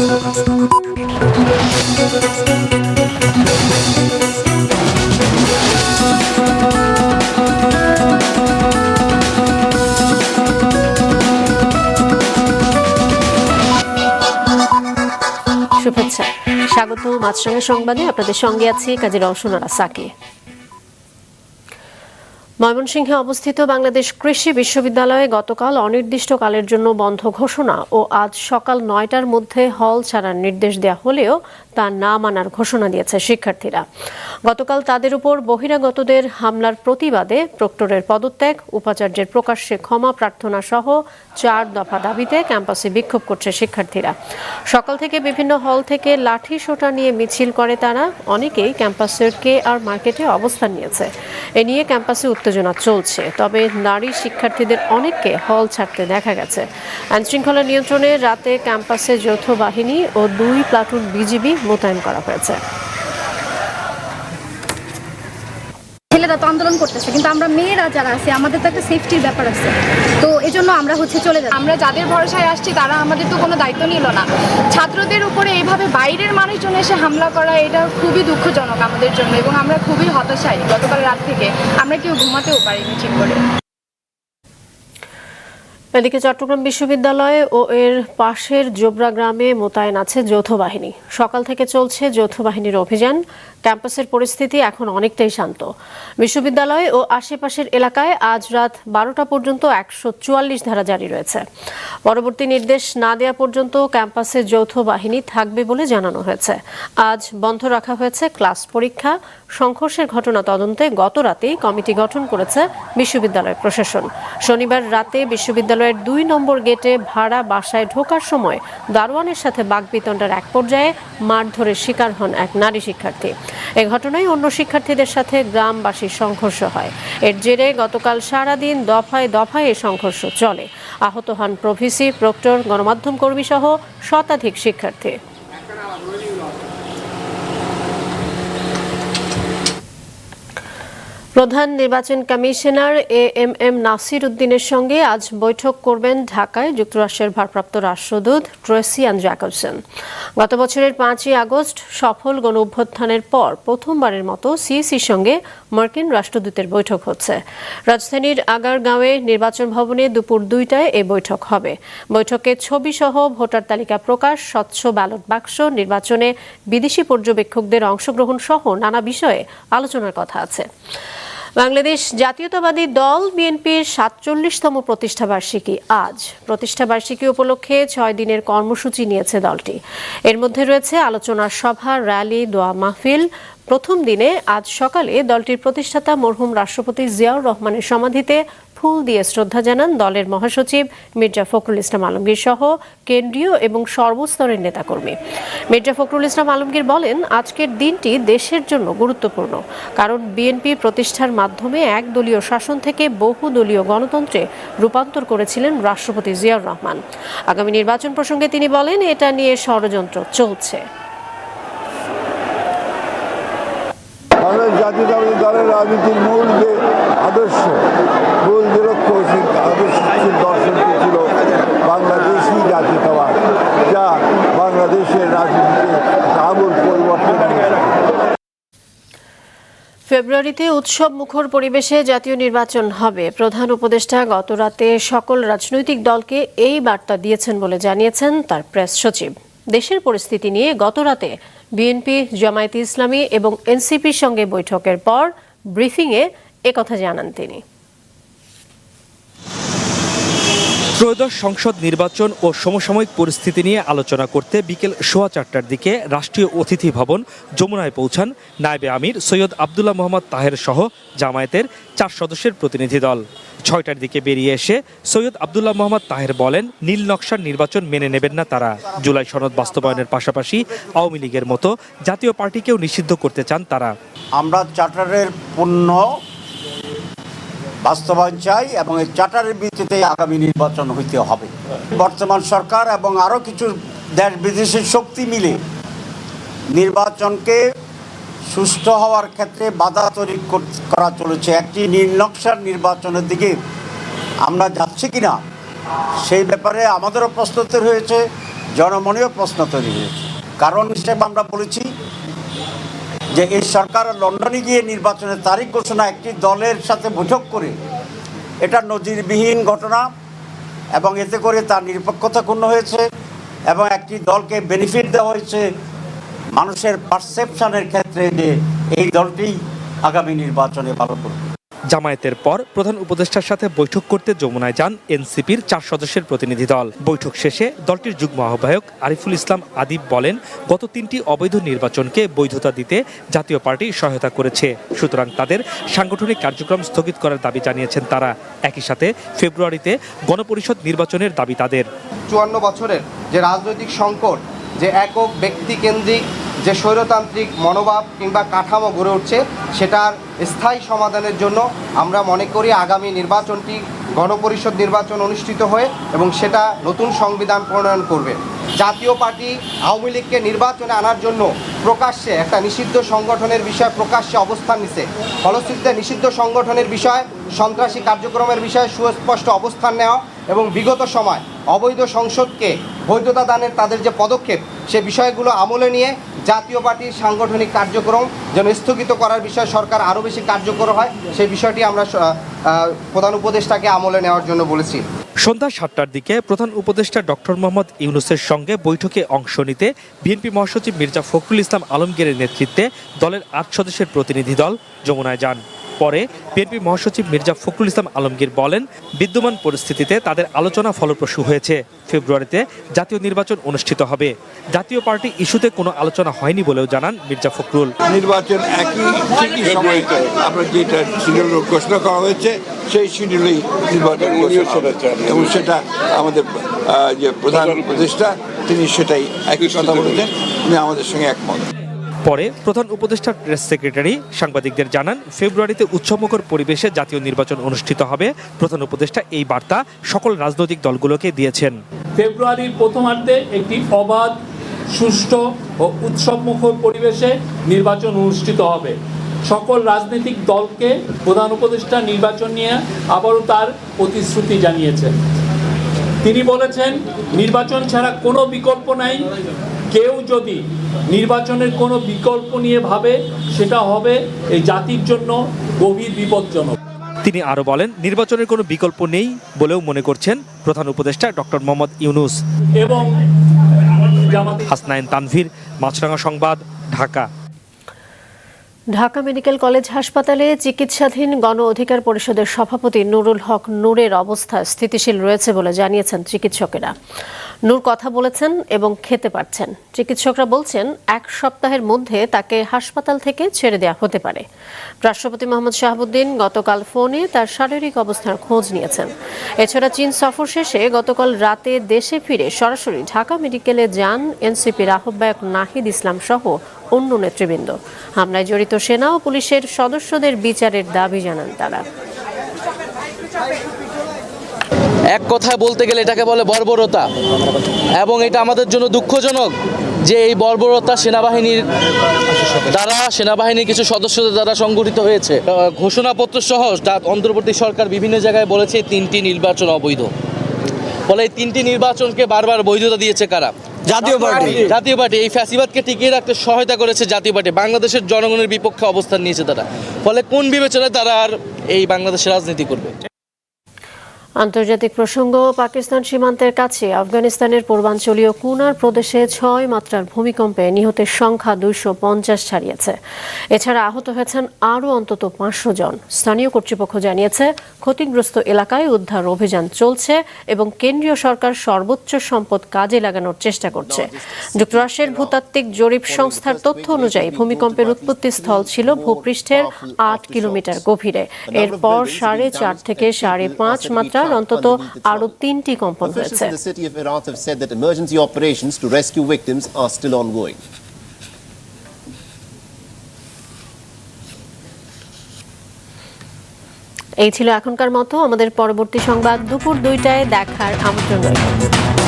শুভেচ্ছা। স্বাগত মাছরাঙা সংবাদে। আপনাদের সঙ্গে আছি কাজী রওশনারা সাকি ময়মনসিংহে অবস্থিত বাংলাদেশ কৃষি বিশ্ববিদ্যালয়ে গতকাল অনির্দিষ্টকালের জন্য বন্ধ ঘোষণা ও আজ সকাল নয়টার মধ্যে হল ছাড়ার নির্দেশ দেওয়া হলেও তা না মানার ঘোষণা দিয়েছে শিক্ষার্থীরা। গতকাল তাদের উপর বহিরাগতদের হামলার প্রতিবাদে প্রক্টরের পদত্যাগ, উপাচার্যের প্রকাশ্যে ক্ষমা প্রার্থনা সহ চার দফা দাবিতে ক্যাম্পাসে বিক্ষোভ করছে শিক্ষার্থীরা। সকাল থেকে বিভিন্ন হল থেকে লাঠি সোটা নিয়ে মিছিল করে তারা। অনেকেই ক্যাম্পাসের কে আর মার্কেটে অবস্থান নিয়েছে। এ নিয়ে ক্যাম্পাসে উত্তেজনা চলছে, তবে নারী শিক্ষার্থীদের অনেককে হল ছাড়তে দেখা গেছে। আইনশৃঙ্খলা নিয়ন্ত্রণে রাতে ক্যাম্পাসে যৌথ বাহিনী ও দুই প্লাটুন বিজিবি মোতায়েন করা হয়েছে। ছেলেরা তো আন্দোলন করতেছে, কিন্তু আমরা মেয়েরা যারা আছে, আমাদের তো একটা সেফটির ব্যাপার আছে। তো এই জন্য আমরা হচ্ছে চলে যাই আমরা যাদের ভরসায় আসছি, তারা আমাদের তো কোনো দায়িত্ব নিল না। ছাত্রদের উপরে এইভাবে বাইরের মানুষজন এসে হামলা করা, এটা খুবই দুঃখজনক আমাদের জন্য, এবং আমরা খুবই হতাশাই গতকাল রাত থেকে। আমরা কেউ ঘুমাতেও পারিনি ঠিক করে। এদিকে চট্টগ্রাম বিশ্ববিদ্যালয়ে ও এর পাশের জোবরা গ্রামে মোতায়েন আছে যৌথ বাহিনী। সকাল থেকে চলছে যৌথ বাহিনীর অভিযান। ক্যাম্পাসের পরিস্থিতি এখন অনেকটাই শান্ত। বিশ্ববিদ্যালয় ও আশেপাশের এলাকায় আজ রাত বারোটা পর্যন্ত একশো চুয়াল্লিশ ধারা জারি রয়েছে। পরবর্তী নির্দেশ না দেওয়া পর্যন্ত ক্যাম্পাসে যৌথ বাহিনী থাকবে বলে জানানো হয়েছে। আজ বন্ধ রাখা হয়েছে ক্লাস পরীক্ষা। সংঘর্ষের ঘটনা তদন্তে গত রাতেই কমিটি গঠন করেছে বিশ্ববিদ্যালয় প্রশাসন। শনিবার রাতে বিশ্ববিদ্যালয়ের দুই নম্বর গেটে ভাড়া বাসায় ঢোকার সময় দারোয়ানের সাথে বাগবিতণ্ডার এক পর্যায়ে মারধরের শিকার হন এক নারী শিক্ষার্থী। এ ঘটনায় অন্য শিক্ষার্থীদের সাথে গ্রামবাসীর সংঘর্ষ হয়। এর জেরে গতকাল সারাদিন দফায় দফায় এ সংঘর্ষ চলে। আহত হন প্রভিসি, প্রক্টর, গণমাধ্যম কর্মী সহ শতাধিক শিক্ষার্থী। প্রধান নির্বাচন commissioner A M M Nasir উদ্দিনের সঙ্গে আজ বৈঠক করবেন ঢাকায় যুক্তরাষ্ট্রের ভারপ্রাপ্ত রাষ্ট্রদূত ট্রেসিয়ান জ্যাকবসন গত বছরের পাঁচই আগস্ট সফল গণ অভ্যুত্থানের পর প্রথমবারের মতো সিইসির সঙ্গে মার্কিন রাষ্ট্রদূতের বৈঠক হচ্ছে। রাজধানীর আগারগাঁওয়ে নির্বাচন ভবনে দুপুর দুইটায় এই বৈঠক হবে। বৈঠকে ছবি সহ ভোটার তালিকা প্রকাশ, স্বচ্ছ ব্যালট বাক্স, নির্বাচনে বিদেশি পর্যবেক্ষকদের অংশগ্রহণ সহ নানা বিষয়ে আলোচনার কথা আছে। বাংলাদেশ জাতীয়তাবাদী দল বিএনপির সাতচল্লিশতম প্রতিষ্ঠাবার্ষিকী আজ প্রতিষ্ঠাবার্ষিকী উপলক্ষে ছয় দিনের কর্মসূচি নিয়েছে দলটি। এর মধ্যে রয়েছে আলোচনা সভা, র্যালি, দোয়া মাহফিল। প্রথম দিনে আজ সকালে দলটির প্রতিষ্ঠাতা মরহুম রাষ্ট্রপতি জিয়াউর রহমানের সমাধিতে ফুল দিয়ে শ্রদ্ধা জানান দলের মহাসচিব মির্জা ফখরুল ইসলাম আলমগীর সহ কেন্দ্রীয় এবং সর্বস্তরের নেতাকর্মী। মির্জা ফখরুল ইসলাম আলমগীর বলেন, আজকের দিনটি দেশের জন্য গুরুত্বপূর্ণ, কারণ বিএনপি প্রতিষ্ঠার মাধ্যমে এক দলীয় শাসন থেকে বহু দলীয় গণতন্ত্রে রূপান্তর করেছিলেন রাষ্ট্রপতি জিয়াউর রহমান। আগামী নির্বাচন প্রসঙ্গে তিনি বলেন, এটা নিয়ে ষড়যন্ত্র চলছে। জাতীয়তাবাদী দলের রাজনীতির মূল যে আদর্শ। মূল যে আদর্শ দর্শনটি ছিল বাংলাদেশি জাতীয়তাবাদ, যা বাংলাদেশের রাজনীতিতে আমূল পরিবর্তন ফেব্রুয়ারিতে উৎসব মুখর পরিবেশে জাতীয় নির্বাচন হবে। প্রধান উপদেষ্টা গতরাতে সকল রাজনৈতিক দলকে এই বার্তা দিয়েছেন বলে জানিয়েছেন তার প্রেস সচিব। দেশের পরিস্থিতি নিয়ে গতরাতে বিএনপি, জামায়াতে ইসলামী এবং এনসিপির সঙ্গে বৈঠকের পর ব্রিফিংয়ে একথা জানান তিনি। ত্রয়োদশ সংসদ নির্বাচন ও সমসাময়িক পরিস্থিতি নিয়ে আলোচনা করতে বিকেল সোয়া চারটার দিকে রাষ্ট্রীয় অতিথি ভবন যমুনায় পৌঁছান নায়বে আমির সৈয়দ আবদুল্লাহ মোহাম্মদ তাহের সহ জামায়াতের চার সদস্যের প্রতিনিধি দল। ছয়টার দিকে বেরিয়ে এসে সৈয়দ আবদুল্লাহ মোহাম্মদ তাহের বলেন নীল নকশার নির্বাচন মেনে নেবেন না তারা। জুলাই সনদ বাস্তবায়নের পাশাপাশি আওয়ামী লীগের মতো জাতীয় পার্টিকেও নিষিদ্ধ করতে চান তারা। আমরা চার্টারের পূর্ণ বাস্তবায়ন চাই এবং এই চার্টারের ভিত্তিতে আগামী নির্বাচন হইতে হবে। বর্তমান সরকার এবং আরও কিছু দেশ বিদেশের শক্তি মিলে নির্বাচনকে সুষ্ঠু হওয়ার ক্ষেত্রে বাধা তৈরি কর- চলেছে। একটি নির্নকশার নির্বাচনের দিকে আমরা যাচ্ছি কি না সেই ব্যাপারে আমাদেরও প্রস্তুতি হয়েছে জনমনীয় প্রশ্ন তৈরি হয়েছে। কারণ হিসেবে আমরা বলেছি যে এই সরকার লন্ডনে গিয়ে নির্বাচনের তারিখ ঘোষণা একটি দলের সাথে বৈঠক করে, এটা নজিরবিহীন ঘটনা এবং এতে করে তার নিরপেক্ষতা ক্ষুণ্ণ হয়েছে এবং একটি দলকে বেনিফিট দেওয়া হয়েছে মানুষের পারসেপশানের ক্ষেত্রে যে এই দলটি আগামী নির্বাচনে ভালো করবে। জামায়াতের পর প্রধান উপদেষ্টার সাথে বৈঠক করতে যমুনায় যান এনসিপির চার সদস্যের প্রতিনিধি দল। বৈঠক শেষে দলটির যুগ্ম আহ্বায়ক আরিফুল ইসলাম আদিব বলেন, গত তিনটি অবৈধ নির্বাচনকে বৈধতা দিতে জাতীয় পার্টি সহায়তা করেছে। সুতরাং তাদের সাংগঠনিক কার্যক্রম স্থগিত করার দাবি জানিয়েছেন তারা। একই সাথে ফেব্রুয়ারিতে গণপরিষদ নির্বাচনের দাবি তাদের। চুয়ান্ন বছরের যে রাজনৈতিক সংকট, যে একক ব্যক্তিকেন্দ্রিক যে স্বৈরতান্ত্রিক মনোভাব কিংবা কাঠামো গড়ে উঠছে, সেটার স্থায়ী সমাধানের জন্য আমরা মনে করি আগামী নির্বাচনটি গণপরিষদ নির্বাচন অনুষ্ঠিত হয়ে এবং সেটা নতুন সংবিধান প্রণয়ন করবে। জাতীয় পার্টি আওয়ামী লীগকে নির্বাচনে আনার জন্য প্রকাশ্যে একটা নিষিদ্ধ সংগঠনের বিষয়ে প্রকাশ্যে অবস্থান নিছে। ফলশ্রুতিতে নিষিদ্ধ সংগঠনের বিষয়ে, সন্ত্রাসী কার্যক্রমের বিষয়ে সুস্পষ্ট অবস্থান নেওয়া এবং বিগত সময় অবৈধ সংসদকে বৈধতা দানের তাদের যে পদক্ষেপ, সে বিষয়গুলো আমলে নিয়ে জাতীয় পার্টির সাংগঠনিক কার্যক্রম যেন স্থগিত করার বিষয়ে সরকার আরও বেশি কার্যকর হয়, সেই বিষয়টি আমরা প্রধান উপদেষ্টাকে আমলে নেওয়ার জন্য বলেছি। সন্ধ্যা সাতটার দিকে প্রধান উপদেষ্টা ডক্টর মোহাম্মদ ইউনুসের সঙ্গে বৈঠকে অংশ নিতে বিএনপি মহাসচিব মির্জা ফখরুল ইসলাম আলমগীরের নেতৃত্বে দলের আট সদস্যের প্রতিনিধি দল যমুনায় যান। পরে বিএনপি মহাসচিব মির্জা ফখরুল ইসলাম আলমগীর বলেন বিদ্যমান পরিস্থিতিতে তাদের আলোচনা ফলপ্রসূ হয়েছে। ফেব্রুয়ারিতে জাতীয় নির্বাচন অনুষ্ঠিত হবে। জাতীয় পার্টি ইস্যুতে কোনো আলোচনা হয়নি বলেও জানান মির্জা ফখরুল। নির্বাচন একই ঠিকই সময় আপনার যেটা শিডিউল ঘোষণা করা হয়েছে সেই শিডিউলেই নির্বাচন ঘোষণা হবে। এবং সেটা আমাদের যে প্রধান উপদেষ্টা তিনি সেটাই একই কথা বলেছেন। উনি আমাদের সঙ্গে একমত। পরে প্রধান উপদেষ্টা প্রেস সেক্রেটারি সাংবাদিকদের জানান, ফেব্রুয়ারিতে উৎসবমুখর পরিবেশে জাতীয় নির্বাচন অনুষ্ঠিত হবে। প্রধান উপদেষ্টা এই বার্তা সকল রাজনৈতিক দলগুলোকে দিয়েছেন। ফেব্রুয়ারির প্রথমার্ধে একটি অবাধ, সুষ্ঠু ও উৎসবমুখর পরিবেশে নির্বাচন অনুষ্ঠিত হবে। সকল রাজনৈতিক দলকে প্রধান উপদেষ্টা নির্বাচন নিয়ে আবারও তার প্রতিশ্রুতি জানিয়েছেন। তিনি বলেছেন, নির্বাচন ছাড়া কোনো বিকল্প নাই। কেউ যদি নির্বাচনের কোনো বিকল্প নিয়ে ভাবে সেটা হবে এই জাতির জন্য গভীর বিপজ্জনক। তিনি আরও বলেন নির্বাচনের কোনো বিকল্প নেই বলেও মনে করছেন প্রধান উপদেষ্টা ডক্টর মোহাম্মদ ইউনুস। এবং জামাতে হাসনাইন তানভীর মাছরাঙা সংবাদ ঢাকা। ঢাকা মেডিকেল কলেজ হাসপাতালে চিকিৎসাধীন গণ অধিকার পরিষদের সভাপতি নুরুল হক নূরের অবস্থা স্থিতিশীল রয়েছে বলে জানিয়েছেন চিকিৎসকেরা। নূর কথা বলেছেন এবং খেতে পারছেন। চিকিৎসকরা বলছেন, এক সপ্তাহের মধ্যে তাকে হাসপাতাল থেকে ছেড়ে দেওয়া হতে পারে। রাষ্ট্রপতি মোহাম্মদ শাহাবুদ্দিন গতকাল ফোনে তার শারীরিক অবস্থার খোঁজ নিয়েছেন। এছাড়া চীন সফর শেষে গতকাল রাতে দেশে ফিরে সরাসরি ঢাকা মেডিকেলে যান এনসিপির আহ্বায়ক নাহিদ ইসলাম সহ অন্য নেতৃবৃন্দ। হামলায় জড়িত সেনা ও পুলিশের সদস্যদের বিচারের দাবি জানান তারা। এক কথায় বলতে গেলে এটাকে বলে বর্বরতা। এবং এটা আমাদের জন্য দুঃখজনক যে এই বর্বরতা সেনাবাহিনীর দ্বারা সেনাবাহিনীর কিছু সদস্যদের দ্বারা সংগঠিত হয়েছে। ঘোষণাপত্র সহ অন্তর্বর্তী সরকার বিভিন্ন জায়গায় বলেছে তিনটি নির্বাচন অবৈধ। ফলে এই তিনটি নির্বাচনকে বারবার বৈধতা দিয়েছে কারা? জাতীয় পার্টি। জাতীয় পার্টি। এই ফ্যাসিবাদকে টিকিয়ে রাখতে সহায়তা করেছে জাতীয় পার্টি। বাংলাদেশের জনগণের বিপক্ষে অবস্থান নিয়েছে তারা। ফলে কোন বিবেচনায় তারা আর এই বাংলাদেশের রাজনীতি করবে? আন্তর্জাতিক প্রসঙ্গ, পাকিস্তান সীমান্তের কাছে আফগানিস্তানের পূর্বাঞ্চলীয় কুনার প্রদেশে ছয় মাত্রার ভূমিকম্পে নিহতের সংখ্যা দুইশো পঞ্চাশ ছাড়িয়েছে। এছাড়া আহত হয়েছেন আরও অন্তত পাঁচশো জন। স্থানীয় কর্তৃপক্ষ জানিয়েছে, ক্ষতিগ্রস্ত এলাকায় উদ্ধার অভিযান চলছে এবং কেন্দ্রীয় সরকার সর্বোচ্চ সম্পদ কাজে লাগানোর চেষ্টা করছে। যুক্তরাষ্ট্রের ভূতাত্ত্বিক জরিপ সংস্থার তথ্য অনুযায়ী ভূমিকম্পের উৎপত্তি স্থল ছিল ভূপৃষ্ঠের আট কিলোমিটার গভীরে। এরপর সাড়ে চার থেকে সাড়ে পাঁচ ইরান অন্তত আরও তিনটি কম্পন হয়েছে এই ছিল এখনকার মতো। আমাদের পরবর্তী সংবাদ দুপুর দুইটায় দেখার আমন্ত্রণ রয়েছে